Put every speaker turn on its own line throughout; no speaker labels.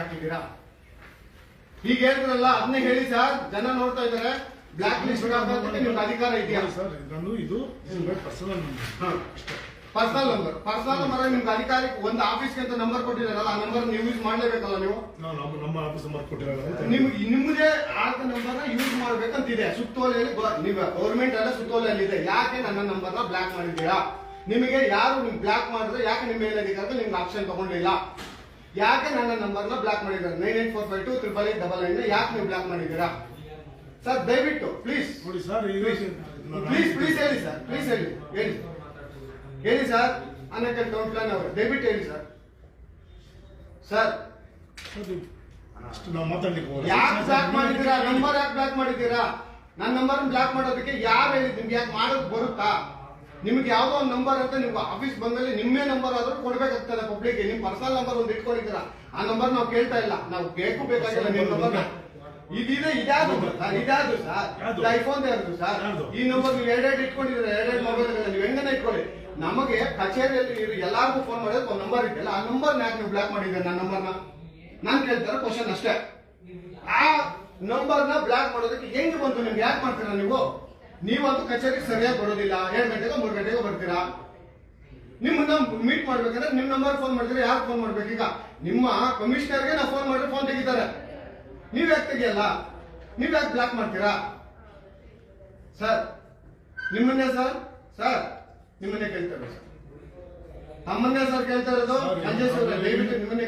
ಹಾಕಿದ್ದೀರಾ? ಈಗ ಹೇಳಿದ್ರಲ್ಲ ಅದನ್ನೇ ಹೇಳಿ ಸರ್ ಜನ ನೋಡ್ತಾ ಇದಾರೆ ಬ್ಲಾಕ್ ಲಿಸ್ಟ್ ನಿಮ್ಗೆ ಅಧಿಕಾರ ಇದೆಯಾ?
ಸರ್ ನಾನು ಇದು personal
personal number personal number ನಿಮ್ಗೆ ಅಧಿಕಾರಿ ಒಂದು ಆಫೀಸ್ಗೆ ಅಂತ ನಂಬರ್ ಕೊಟ್ಟಿದಾರಲ್ಲ ಆ ನಂಬರ್ ನೀವು ಯೂಸ್ ಮಾಡ್ಲೇಬೇಕಲ್ಲ ನೀವು?
ನಾವು ನಮ್ಮ ಆಫೀಸ್ ನಂಬರ್ ಕೊಟ್ಟಿರಲ್ಲ
ನಿಮ್ಗೆ ನಿಮ್ಮದೇ ಆದ ನಂಬರ್ನ ಯೂಸ್ ಮಾಡ್ಬೇಕಂತಿದೆ. ಸುತ್ತೋಲೆಯಲ್ಲಿ ನೀವು ಗೌರ್ಮೆಂಟ್ ಎಲ್ಲ ಸುತ್ತೋಲೆಯಲ್ಲಿ ಇದೆ. ಯಾಕೆ ನನ್ನ ನಂಬರ್ನ ಬ್ಲಾಕ್ ಮಾಡಿದ್ದೀರಾ? ನಿಮಗೆ ಯಾರು ನಿಮ್ ಬ್ಲಾಕ್ ಮಾಡಿದ್ರೆ ಯಾಕೆ ನಿಮ್ಮ ಅಧಿಕಾರ ನಿಮ್ಗೆ ಆಪ್ಷನ್ ತಗೊಂಡಿಲ್ಲ? ಯಾಕೆ ನನ್ನ ನಂಬರ್ನ ಬ್ಲಾಕ್ ಮಾಡಿದ್ದಾರೆ? Nine eight four five two triple eight double nine ಯಾಕೆ ನೀವು ಬ್ಲಾಕ್ ಮಾಡಿದ್ದೀರಾ? ಸರ್ ದಯವಿಟ್ಟು ಪ್ಲೀಸ್.
ನೋಡಿ ಸರ್
ಪ್ಲೀಸ್. ಪ್ಲೀಸ್ ಹೇಳಿ ಸರ್ ಪ್ಲೀಸ್ ಹೇಳಿ ಹೇಳಿ. ಹೇಳಿ ಸರ್ ಅನ್ನಕ್ಕೆ ಡೌನ್ ಪ್ಲಾನ್ ಅವರು ದಯವಿಟ್ಟು ಹೇಳಿ ಸರ್. ಸರ್. ಯಾಕೆ ಬ್ಲಾಕ್ ಮಾಡಿದ್ದೀರಾ? ನಂಬರ್ ಯಾಕೆ ಬ್ಲಾಕ್ ಮಾಡಿದ್ದೀರಾ? ನನ್ನ ನಂಬರ್ ಬ್ಲಾಕ್ ಮಾಡೋದಕ್ಕೆ ಯಾರು ಹೇಳಿದ್ ನಿಮ್ಗೆ ಯಾಕೆ ಮಾಡೋದು ಬರುತ್ತಾ? ನಿಮ್ಗೆ ಯಾವ್ದೋ ಒಂದು ನಂಬರ್ ಅಂತ ನೀವು ಆಫೀಸ್ ಬಂದಲ್ಲಿ ನಿಮ್ಮೇ ನಂಬರ್ ಆದ್ರೂ ಕೊಡ್ಬೇಕಾಗ್ತದೆ ಪಬ್ಲಿಕ್ ನಿಮ್ ಪರ್ಸನಲ್ ನಂಬರ್ ಒಂದು ಇಟ್ಕೊಂಡಿದ್ದೀರಾ. ಆ ನಂಬರ್ ನಾವು ಕೇಳ್ತಾ ಇಲ್ಲ. ನಾವು ಬೇಕು ಬೇಕಾಗಿಲ್ಲ ನಿಮ್ ನಂಬರ್ ಇದಿದೆ ಇದಾದ್ರು ಸರ್ ಇದಾದ್ರು ಸರ್? ಐಫೋನ್ ಯಾವ್ದು ಸರ್? ಈ ನಂಬರ್ ನೀವು ಎರಡೆರಡು ಇಟ್ಕೊಂಡಿದ್ರೆ ಎರಡೆರಡು ಮೊಬೈಲ್ ನೀವು ಹೆಂಗನ ಇಟ್ಕೊಳ್ಳಿ? ನಮಗೆ ಕಚೇರಿಯಲ್ಲಿ ಎಲ್ಲಾರ್ಗು ಫೋನ್ ಮಾಡಿದ್ರೆ ಒಂದು ನಂಬರ್ ಇದೆಯಲ್ಲ ಆ ನಂಬರ್ ಯಾಕೆ ನೀವು ಬ್ಲಾಕ್ ಮಾಡಿದ್ರೆ ನನ್ನ ನಂಬರ್ನ ನಾನ್ ಕೇಳ್ತಾರೆ ಕ್ವಶನ್ ಅಷ್ಟೇ. ಆ ನಂಬರ್ನ ಬ್ಲಾಕ್ ಮಾಡೋದಕ್ಕೆ ಹೆಂಗ್ ಬಂತು ನಿಮ್ಗೆ ಯಾಕೆ ಮಾಡ್ತೀರಾ ನೀವು? ನೀವಂತೂ ಕಚೇರಿಗೆ ಸರಿಯಾಗಿ ಬರೋದಿಲ್ಲ. ಎರಡು ಗಂಟೆಗೆ ಮೂರು ಗಂಟೆಗೆ ಬರ್ತೀರಾ? ನಿಮ್ಮನ್ನ ಮೀಟ್ ಮಾಡ್ಬೇಕಂದ್ರೆ ನಿಮ್ ನಂಬರ್ ಫೋನ್ ಮಾಡಿದ್ರೆ ಯಾರು ಫೋನ್ ಮಾಡ್ಬೇಕೀಗ ನಿಮ್ಮ ಕಮಿಷನರ್ಗೆ ನಾವು ಫೋನ್ ಮಾಡಿದ್ರೆ ಫೋನ್ ತೆಗಿತಾರೆ. ನೀವ್ ಯಾಕೆ ತೆಗಿಯಲ್ಲ? ನೀವ್ ಯಾಕೆ ಬ್ಲಾಕ್ ಮಾಡ್ತೀರಾ? ಸರ್ ನಿಮ್ಮನ್ನೇ ಸರ್ ಸರ್ ನಿಮ್ಮನ್ನೇ ಕೇಳ್ತಾರೆ ಸರ್ ನಮ್ಮನ್ನೇ ಸರ್ ಕೇಳ್ತಾ ಇರೋದು ದಯವಿಟ್ಟು ನಿಮ್ಮನ್ನೇ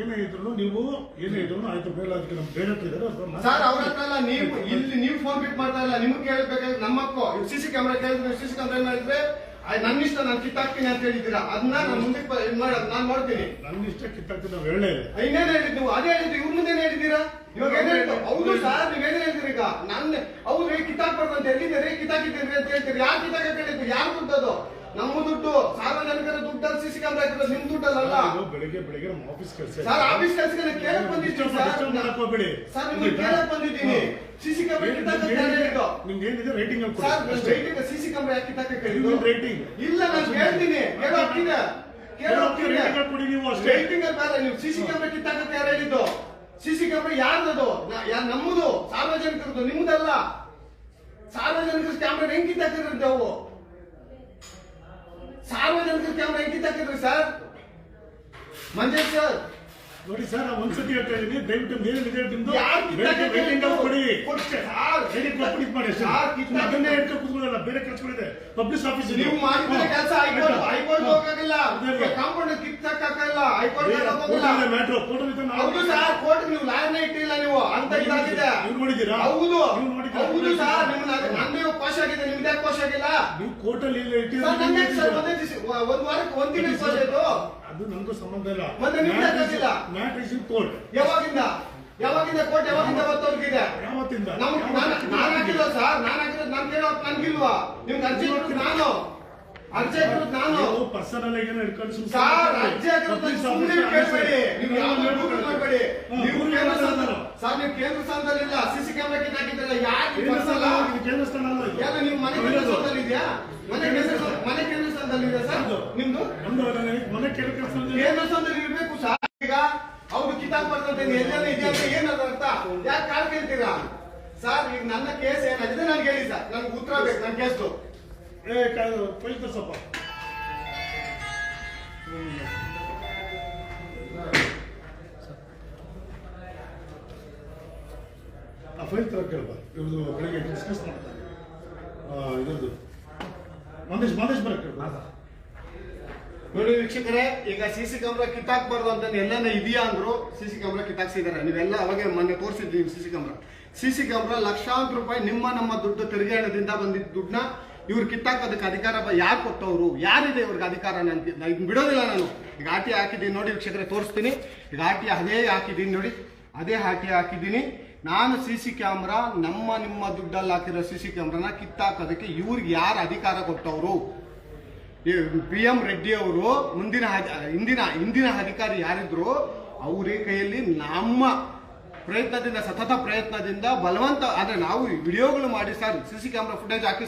ಏನೇ ಇದ್ರು ನೀವು ಏನೇ ಇದ್ರು ಆಯ್ತು ಬೇರೆ ಅದಕ್ಕೆ ನಮ್ಮ
ಸರ್ ಅವ್ರ ಹತ್ರ ನೀವು ಇಲ್ಲಿ ಪಿಕ್ ಮಾಡ್ತಾ ಇಲ್ಲ. ನಿಮ್ಗೆ ಕೇಳಬೇಕಾದ್ರೆ ನಮ್ಮ ಹಕ್ಕು ಸಿ ಸಿ ಕ್ಯಾಮ್ರಾ ಕೇಳಿದ್ರೆ ಸಿ ಸಿ ಕ್ಯಾಮ್ರಾ ಮಾಡಿದ್ರೆ ನನ್ನ ಇಷ್ಟ ನಾನು ಕಿತ್ತಾಕ್ತೀನಿ ಅಂತ ಹೇಳಿದ್ದೀರಾ? ಅದನ್ನ ನಾನು ಮಾಡೋದು ನಾನು ಮಾಡ್ತೀನಿ.
ನನ್ನ ಇಷ್ಟ ಕಿತ್ತಾಕ್ತಿದ್ದ ಇಲ್ಲ.
ಇನ್ನೇನು ಹೇಳಿದ್ದು? ನೀವು ಅದೇ ಹೇಳಿದ್ದು ಇವ್ರ ಮುಂದೆ ಹೇಳಿದ್ದೀರಾ? ಇವಾಗ ಏನ್ ಹೇಳಿದ್ರು ಹೌದು ಸರ್ ನೀವೇನು ಹೇಳ್ತೀರಿ ಈಗ? ನನ್ನ ಹೌದು ಕಿತ್ತಾಕ್ಬಾರ್ದು ಅಂತ ಹೇಳಿದ್ದೀರಿ ಕಿತ್ತಾಕಿದ್ದೀರಿ ಅಂತ ಹೇಳ್ತೀರಿ. ಯಾರು ಕಿತ್ತಾಕ ಹೇಳಿದ್ದು ಯಾರು ದುಡ್ಡದು ನಮ್ಮ ದುಡ್ಡು ಸಾರ್ವಜನಿಕರ ದುಡ್ಡಲ್ಲಿ ಸಿ ಸಿ ಕ್ಯಾಮ್ರಾ ಹಾಕಿರೋದು ನಿಮ್ ದುಡ್ಡಲ್ಲ
ಬೆಳಿಗ್ಗೆ ಬೆಳಿಗ್ಗೆ ನಮ್ಮ ಆಫೀಸ್ ಕೆಲಸ
ಸರ್ ಆಫೀಸ್ ಕೆಲಸಕ್ಕೆ ಕೇಳಕ್ ಬಂದಿದ್ದೀನಿ
ಸರ್. ಮಾಡಕ್ ಹೋಗ್ಬೇಡಿ.
ಸರ್ ನಿಮ್ಗೆ ಕೇಳಕ್ ಬಂದಿದ್ದೀನಿ. ಸಿಸಿ ಕ್ಯಾಮ್ರಾ ಕಿತ್ತಾಕಕ್ಕೆ ಯಾರು ಹೇಳಿದ್ದು.
ನಿಮ್ಗೆ ಏನಿದೆ ರೈಟಿಂಗ್ ಅಲ್ಲಿ
ಸರ್
ಅಷ್ಟೇ.
ಸಿಸಿ ಕ್ಯಾಮ್ರಾ ಯಾಕೆ ಕಿತ್ತಾಕಕ್ಕೆ
ನೀವು ರೇಟಿಂಗ್
ಇಲ್ಲ ನಾನು ಹೇಳ್ತೀನಿ ಕೇಳೋ ಹಕ್ಕಿದೆ ಕೇಳೋ ಹಕ್ಕಿದೆ
ರೇಟಿಂಗ್ ಕೊಡಿ ನೀವು ಅಷ್ಟೇ.
ರೈಟಿಂಗ್ ಬೇಡ ನೀವು ಸಿಸಿ ಕ್ಯಾಮ್ರಾ ಕಿತ್ತಾಕಕ್ಕೆ ಯಾರು ಹೇಳಿದ್ದು? ಸಿಸಿ ಕ್ಯಾಮ್ರಾ ಯಾರ್ದದು? ನಾ- ಯಾ- ನಮ್ಮದು? ಸಾರ್ವಜನಿಕರದ್ದು ನಿಮ್ಮದಲ್ಲ. ಸಾರ್ವಜನಿಕರ ಕ್ಯಾಮ್ರಾ ಹೆಂಗ್ ಕಿತ್ತಾಕಿದ್ರಿ ಅವು ಸಾರ್ವಜನಿಕರ ಕ್ಯಾಮ್ರಾ ಹೆಂಗ್ ಕಿತ್ತಾಕಿದ್ರಿ ಸರ್? ಮಂಜೇಶ್ ಸರ್.
ನೋಡಿ ಸರ್ ಒಂದ್ಸತಿ ಹೇಳ್ತಾ ಇದೀನಿ ದಯವಿಟ್ಟು ಮೇಲೆ ನಿಮ್ದು ಕೊಡಿ. ಕಂಪ್ಲೀಟ್ ಮಾಡಿ
ಸರ್
ಅದನ್ನೇ ಹೇಳ್ಕೊಂಡು ಕೂತ್ಕೊಳ್ಳಲ್ಲ ಬೇರೆ ಕೆಲಸಗಳಿದೆ. ಪಬ್ಲಿಕ್ ಆಫೀಸ್
ನೀವು ಮಾಡಿದ್ರೆ ಕೆಲಸ ಹೈಕೋರ್ಟ್ ಹೈಕೋರ್ಟ್ ಹೋಗಕ್ಕಾಗಿಲ್ಲ
ಅದೇ.
ಕಾಂಪೌಂಡ್ ಕಿತ್ತಾಕಲ್ಲ ಹೈಕೋರ್ಟ್ ಹೋಗಿಲ್ಲ
ಮ್ಯಾಟ್ರು ಕೋರ್ಟ್
ಹೌದು ಸರ್ ಕೋರ್ಟ್ ನೀವು ಲಾಯರ್ನ ಇಟ್ಟಿಲ್ಲ ನೀವು. ಅಂತ ಇದಾಗಿದೆ.
ನೀವು ನೋಡಿದ್ದೀರಾ?
ಹೌದು.
ನೀವು ನೋಡಿದ್ದೀರಾ?
ಹೌದು ಸರ್ ನಿಮ್ಮನ್ನ ನಂದೇ ಕೋಶ ಆಗಿದೆ ನಿಮ್ದು ಯಾಕೆ ಕೋಶ ಆಗಿಲ್ಲ?
ನೀವು ಕೋರ್ಟ್ ಅಲ್ಲಿ
ಸರ್ ನಂಗೆ ಸರ್ ಒಂದೇ ದಿವಸ ಒಂದ್ ವಾರಕ್ಕೆ ಒಂದ್ ತಿಂಗಳು ಕೋಶ ಆಯ್ತು.
ಅದು ನಮ್ದು ಸಂಬಂಧ ಇಲ್ಲ.
ಮತ್ತೆ ನಿಮ್ಗೆ?
Mat is in court.
ಯಾವಾಗಿಂದ? ಯಾವಾಗಿಂದ ಕೋರ್ಟ್ ಯಾವಾಗಿಂದ ಬರ್ತವ್ರಿಗಿದೆ
ಯಾವತ್ತಿಂದ?
ನಮ್ ನಾನು ನಾನು ಹಾಕಿಲ್ಲ ಸರ್. ನಾನು ಹಾಕಿರೋದು ನಾನು ಕೇಳೋ ನನ್ಗಿಲ್ವಾ ನಿಮ್ಗೆ ಅರ್ಜಿ ನೋಡ್ತೀನಿ ನಾನು. ಅರ್ಜಿ ಹಾಕಿರೋದು ನಾನು.
ನೀವು ಪರ್ಸನಲ್ ಆಗಿ ಏನೋ ಹಿಡ್ಕೊಂಡು ಸುಮ್ನೆ
ಸರ್ ಅರ್ಜಿ ಹಾಕಿರೋದು ಸುಮ್ಮನೆ ಕೇಳಬೇಡಿ. ನೀವು ಯಾವ
ನೀವು
Google ಮಾಡಬೇಡಿ ನೀವು ಕೇಂದ್ರ
ಮಾಡ್ತಾ
ಸ್ಥಾನ
ಇದ್ದಾರೆ.
ಸರ್ ನೀವು ಕೇಂದ್ರ ಸ್ಥಾನದಲ್ಲಿ ಇಲ್ಲ. ಸಿಸಿ ಕ್ಯಾಮ್ರಾ ಕಿತ್ತಾಕಿದ್ದಲ್ಲ ಯಾಕೆ
ಕೇಂದ್ರ ಸ್ಥಾನ ಕೇಂದ್ರ ಸ್ಥಾನ ಅಲ್ಲ.
ನೀವು ಮನೆ ಕೇಂದ್ರ ಸ್ಥಾನದಲ್ಲಿ ಇದೆಯಾ? ಮನೆ ಕೇಂದ್ರ ನಿಮ್ದು?
ಕೆಲಸ
ಇರ್ಬೇಕು ಸರ್ ಈಗ ಅವ್ರು ಕಿತಾಬ್ ಅಂತ ಎಲ್ಲೆಲ್ಲ ಇದೆ ಅಂತ ಏನದ ಅರ್ಥ? ಯಾಕೆ ಕಾಲ್ ಕೇಳ್ತೀರಾ? ಸರ್ ಈಗ ನನ್ನ ಕೇಸ್ ಏನಾಗಿದೆ? ನನ್ಗೆ ಹೇಳಿ ಸರ್. ನನ್ಗೆ ಉತ್ತರ ಬೇಕು ನನ್ನ ಕೇಸ್ದು.
ಏ ಫೈಲ್ ತರ್ಸಪ್ಪ. ಆ ಫೈಲ್ ತರ ಕೇಳಪ್ಪ. ಇವ್ರದ್ದು ಬೆಳಿಗ್ಗೆ ಡಿಸ್ಕಸ್ ಮಾಡ್ತಾರೆ. ಆ, ಇದ್ರದ್ದು. ಮಂದೇಶ್ ಮಂದೇಶ್ ಬರಕ್ಕೆ ಕೇಳ್ಬಾ
ನೋಡಿ ವೀಕ್ಷಕರೇ, ಈಗ ಸಿ ಸಿ ಕ್ಯಾಮ್ರಾ ಕಿತ್ತಾಕ್ಬಾರ್ದು ಅಂತ ಎಲ್ಲಾನ ಇದೆಯಾ ಅಂದ್ರು ಸಿ ಸಿ ಕ್ಯಾಮ್ರಾ ಕಿತ್ತಾಕ್ಸಿದಾರೆ ನೀವೆಲ್ಲ ಅವಾಗ ಮೊನ್ನೆ ತೋರಿಸಿದ್ದೀವಿ C C camera C C camera ಲಕ್ಷಾಂತರ ರೂಪಾಯಿ ನಿಮ್ಮ ನಮ್ಮ ದುಡ್ಡು ತೆರಿಗೆ ಹಣದಿಂದ ಬಂದಿದ್ದ ದುಡ್ಡನ್ನ ಇವ್ರು ಕಿತ್ತಾಕೋದಕ್ಕೆ ಅಧಿಕಾರ ಯಾರು ಕೊಟ್ಟವರು? ಯಾರಿದೆ ಇವ್ರಿಗೆ ಅಧಿಕಾರ ನಾನು ಇದನ್ನ ಬಿಡೋದಿಲ್ಲ ನಾನು. ಈಗ ಆಟಿ ಹಾಕಿದ್ದೀನಿ ನೋಡಿ ವೀಕ್ಷಕರೇ, ತೋರಿಸ್ತೀನಿ. ಈಗ ಆಟಿ ಅದೇ ಹಾಕಿದ್ದೀನಿ ನೋಡಿ. ಅದೇ ಹಾಟಿ ಹಾಕಿದ್ದೀನಿ. ನಾನು ಸಿ ಸಿ ಕ್ಯಾಮ್ರಾ ನಮ್ಮ ನಿಮ್ಮ ದುಡ್ಡಲ್ಲಿ ಹಾಕಿರೋ ಸಿ ಸಿ ಕ್ಯಾಮ್ರಾನ ಕಿತ್ತಾಕೋದಕ್ಕೆ ಇವ್ರಿಗೆ ಯಾರು ಅಧಿಕಾರ ಕೊಟ್ಟವರು? ಪಿ ಎಂ ರೆಡ್ಡಿ ಅವರು ಮುಂದಿನ ಇಂದಿನ ಹಿಂದಿನ ಅಧಿಕಾರಿ ಯಾರಿದ್ರು, ಅವರೇ ಕೈಯಲ್ಲಿ ನಮ್ಮ ಪ್ರಯತ್ನದಿಂದ, ಸತತ ಪ್ರಯತ್ನದಿಂದ ಬಲವಂತ ಆದರೆ ನಾವು ವಿಡಿಯೋಗಳು ಮಾಡಿ sir CC C camera footage ಹಾಕಿ